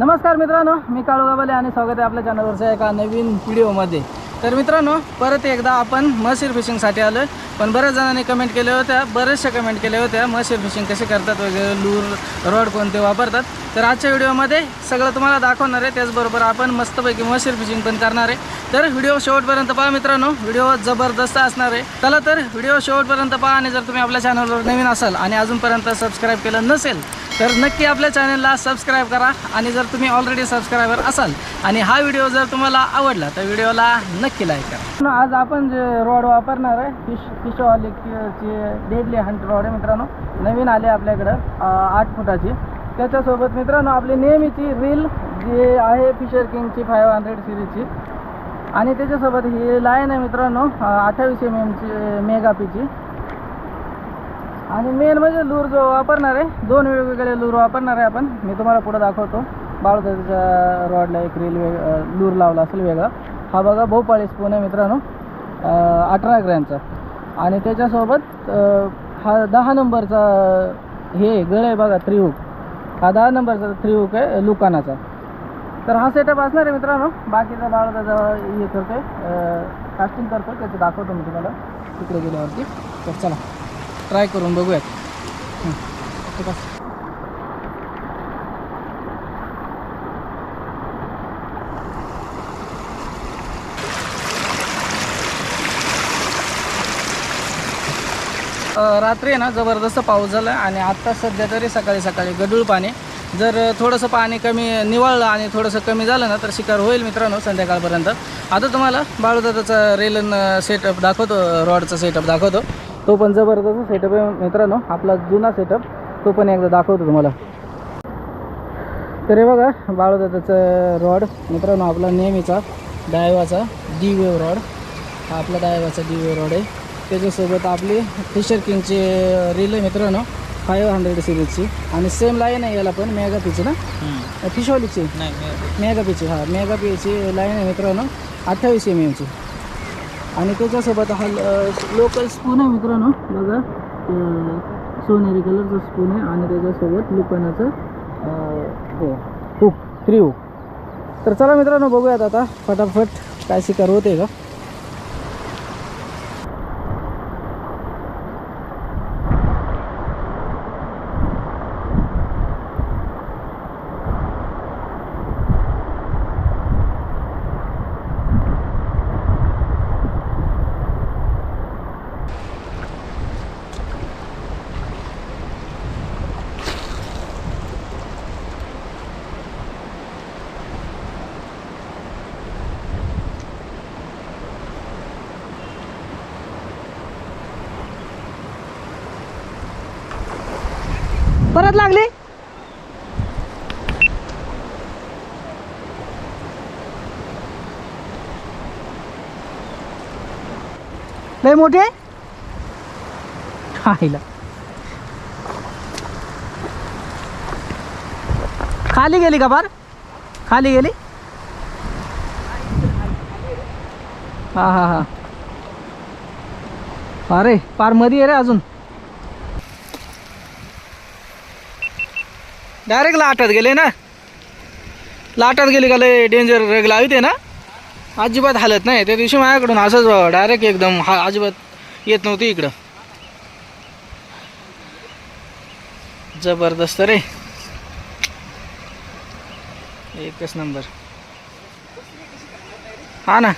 नमस्कार मित्रांनो मी काळू गाबाले आणि स्वागत आहे आपल्या चॅनलवरच्या एका नवीन व्हिडिओमध्ये तर मित्रांनो परत एकदा आपण मशीर फिशिंगसाठी आलो पण बऱ्याच जणांनी कमेंट केल्या होत्या बऱ्याचशा कमेंट केल्या होत्या मशीर फिशिंग कसे करतात वगैरे लूर रॉड कोणते वापरतात. तर आजच्या व्हिडिओमध्ये सगळं तुम्हाला दाखवणार आहे. त्याचबरोबर आपण मस्तपैकी मशीर फिशिंग पण करणार आहे. तर व्हिडिओ शेवटपर्यंत पहा मित्रांनो व्हिडिओ जबरदस्त असणार आहे. चला तर व्हिडिओ शेवटपर्यंत पहा आणि जर तुम्ही आपल्या चॅनलवर नवीन असाल आणि अजूनपर्यंत सबस्क्राईब केलं नसेल तर नक्की आपल्या चॅनलला सबस्क्राईब करा. आणि जर तुम्ही ऑलरेडी सबस्क्रायबर असाल आणि हा व्हिडिओ जर तुम्हाला आवडला तर व्हिडिओला नक्की केला आहे का? आज आपण जे रॉड वापरणार आहे फिश फिशवालिकची डेडली हंट रॉड आहे मित्रांनो. नवीन आले आपल्याकडं आठ फुटाची. त्याच्यासोबत मित्रांनो आपली नेहमीची रील जी आहे फिशर किंगची फाईव्ह हंड्रेड सिरीजची आणि त्याच्यासोबत ही लाईन आहे मित्रांनो अठ्ठावीस एम एमची मेगापीची आणि मेन म्हणजे लूर जो वापरणार आहे दोन वेगवेगळे लूर वापरणार आहे आपण. मी तुम्हाला पुढे दाखवतो. बाळूदाच्या रॉडला एक रील वेग लूर लावला असेल वेगळा. हा बघा भोपाळी स्पून आहे मित्रांनो. अठरा ग्रॅमचा आणि त्याच्यासोबत हा दहा नंबरचा हे गळ आहे बघा त्रिहुक हा दहा नंबरचा त्रिहुक आहे लुकानाचा. तर हा सेटअप असणार आहे मित्रांनो. बाकीचा बाळ त्याचा हे करतोय कास्टिंग करतो त्याचं दाखवतो मी तुम्हाला तिकडे गेल्यावरती. तर चला ट्राय करून बघूयात हं. ठीक आहे. अ, रात्री आहे ना जबरदस्त पाऊस झाला आणि आत्ता सध्या तरी सकाळी सकाळी गडूळ पाणी. जर थोडंसं पाणी कमी निवळलं आणि थोडंसं कमी झालं ना तर शिकार होईल मित्रांनो संध्याकाळपर्यंत. आता तुम्हाला बाळूदादाचा रेलन सेटअप दाखवतो रॉडचा सेटअप दाखवतो. तो पण जबरदस्त सेटअप आहे मित्रांनो आपला जुना सेटअप तो पण एकदा दाखवतो तुम्हाला. तर हे बघा बाळूदादाचं रॉड मित्रांनो आपला नेहमीचा डायवाचा डी वेव रॉड हा आपला डायवाचा डी वेव रॉड आहे. त्याच्यासोबत आपली फिशर किंगची रील आहे मित्रांनो फाईव्ह हंड्रेड सिरीजची आणि सेम लाईन आहे याला पण मेगा पीची ना? फिशवालीची नाही मेगा पीची हा. मेगा पीची लाईन आहे मित्रांनो अठ्ठावीस एम एमची आणि त्याच्यासोबत हा लोकल स्पून आहे मित्रांनो बघा. सोनेरी कलरचा स्पून आहे आणि त्याच्यासोबत लुकनाचं हो. हुक थ्री हुक तर चला मित्रांनो बघूयात आता. फटाफट काय शिकार होते का? परत लागली? लय मोठे? आईला. खाली गेली का पार खाली गेली? हा हा हा. अरे पारमध्ये आहे रे अजून. डायरेक्ट लाटात गेले ना? लाटात गेली का लय डेंजर रेग लावते ना? अजिबात हालत नाही. त्या दिवशी माझ्याकडून असंच डायरेक्ट एकदम हा अजिबात येत नव्हती इकडं. जबरदस्त रे. एकच नंबर हा ना?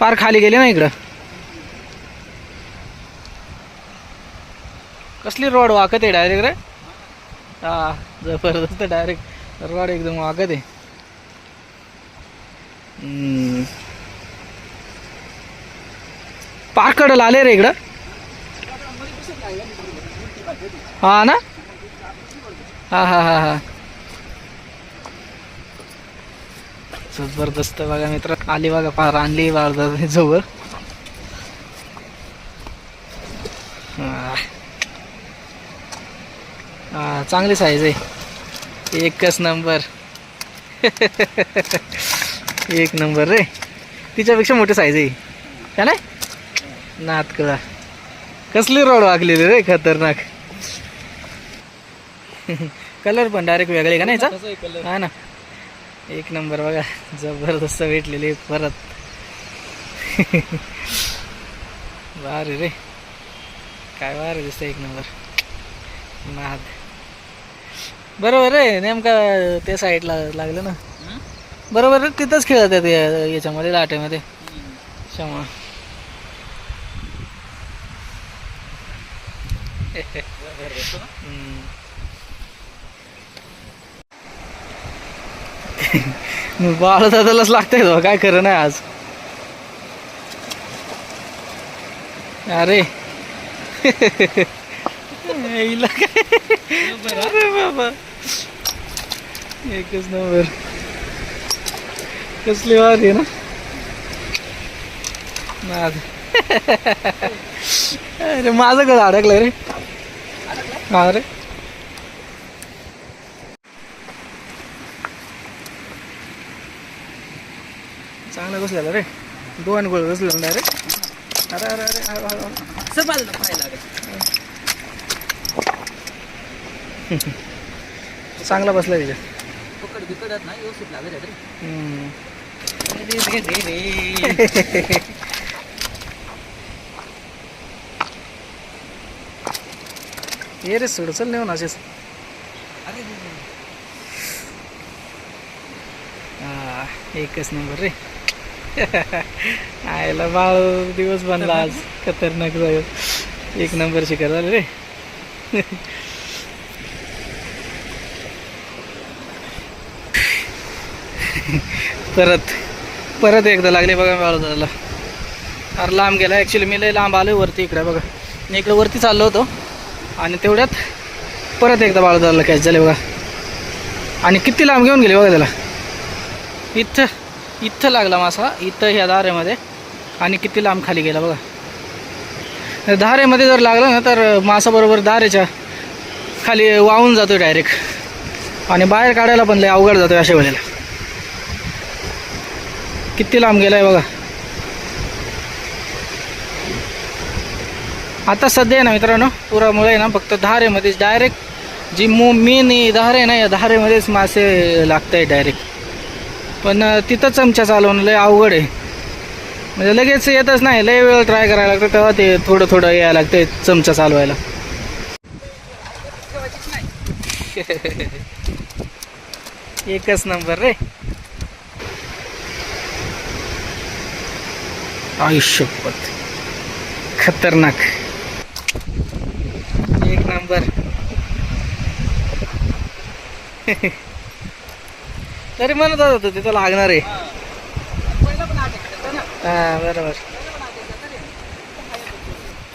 पार खाली गेले ना इकडं. कसली रोड वाकत आहे डायरेक्ट रे? हा जबरदस्त डायरेक्ट रॉड एकदम वागत आहे. पाकडला आले रे इकडं. हा ना? हा हा हा हा. जबरदस्त बघा मित्र. आली बघा पार आणली बाळदा जवळ हा. हा चांगली साईज आहे. एकच नंबर एक नंबर रे. तिच्यापेक्षा मोठी साईज आहे का नाही नात कळा. कसली रोड वागलेली रे खतरनाक. कलर पण डायरेक्ट वेगळे का नाही? हा ना. एक नंबर बघा. जबरदस्त भेटलेली परत. भारी रे. काय भारी दिसतं एक नंबर नाद. बरोबर रे नेमका त्या साईडला लागलं ना. बरोबर रे तिथंच खेळत आहे याच्यामध्ये लाटेमध्ये. क्षमा बाळ दादालाच लागतंय काय खरं नाही आज. अरे. हिला काय? बाबा. एकच नंबर. कसली वारी आहे ना? नाद. अरे माझं कसं अडकलं रे. हा रे. चांगलं घुसलेलं रे. दोन गोळ घुसलेलं डायरेक्ट. अरे अरे अरे अरे. सबाल पाहायला चांगला बसला त्याच्यात. पकड व्यवस्थित रे. ये रे सोडचल नाही होणार असेच. एकच नंबर रे. आयला बाळ दिवस बनला आज. खतरनाक एक नंबर शिकायला रे. परत परत एकदा लागले बघा बाळ अरे लांब गेला ॲक्च्युली मी लय लांब आलो वरती इकडे बघा. मी इकडे वरती चाललो होतो. आणि तेवढ्यात परत एकदा बाळ कॅच झाले बघा. आणि किती लांब घेऊन गेले बघा त्याला. इथं इथं लागला मासा इथं ह्या धारेमध्ये. आणि किती लांब खाली गेला बघा. धारेमध्ये जर लागला ना तर मासा बरोबर धारेच्या खाली वाहून जातो डायरेक्ट आणि बाहेर काढायला पण लय अवघड जातो अशा वेळेला. किती लांब गेलाय बघा. आता सध्या आहे ना मित्रांनो पुरामुळे आहे ना फक्त धारेमध्येच डायरेक्ट जी मो मेन धारे ना या धारेमध्येच मासे लागत आहे डायरेक्ट पण तिथं चमचा चालवणं लय अवघड आहे. म्हणजे लगेच येतच नाही लय वेळ ट्राय करायला लागतं तेव्हा ते थोडं थोडं यायला लागतंय चमचा चालवायला. एकच नंबर रे. आयुष्यपत. खतरनाक. एक नंबर. तरी म्हणत होत तिथं लागणार आहे. पहिलं हा बरोबर.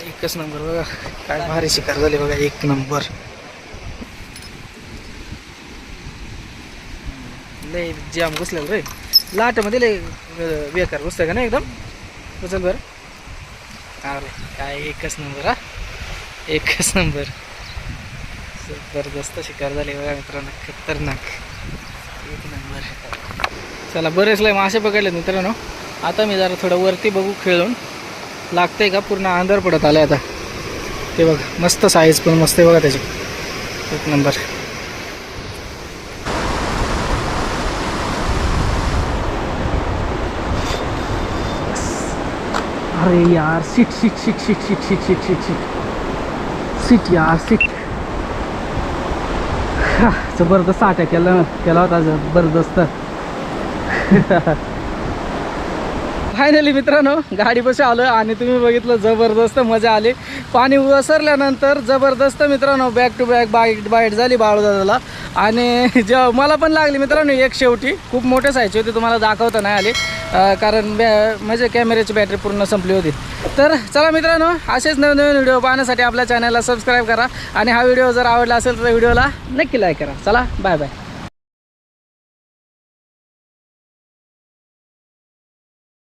एकच नंबर बघा. काय भारी शिकार झाली बघा एक नंबर. लय जाम घुसलेलं रे. लाटमध्ये लय बेकार घुसतंय का ना एकदम? उचल बरं? अरे काय एकच नंबर हा? एकच नंबर जबरदस्त शिकार झाली बघा मित्रांनो खतरनाक. एक नंबर चला बरेच लय मासे पकडलेत मित्रांनो. आता मी जरा थोडं वरती बघू खेळून. लागतंय का? पूर्ण आंधार पडत आलं आता. ते बघा मस्त साईज पण मस्त आहे बघा त्याची. एक नंबर अरे यार seat seat seat seat seat seat seat seat seat seat यार सीट जबरदस्त आट्या केला केला होता जबरदस्त. फायनली मित्रांनो गाडीपाशी आलो आणि तुम्ही बघितलं जबरदस्त मजा आली. पाणी ओसरल्यानंतर जबरदस्त मित्रांनो back to back bite bite झाली बाळूदादाला. आणि जेव्हा मला पण लागली मित्रांनो एक शेवटी. खूप मोठे सायची होती तुम्हाला दाखवता नाही आली. कारण बॅ म्हणजे कॅमेऱ्याची बॅटरी पूर्ण संपली होती. तर चला मित्रांनो असेच नवीन नवीन व्हिडिओ पाहण्यासाठी आपल्या चॅनलला सबस्क्राईब करा. आणि हा व्हिडिओ जर आवडला असेल तर व्हिडिओला नक्की लाईक करा. चला बाय बाय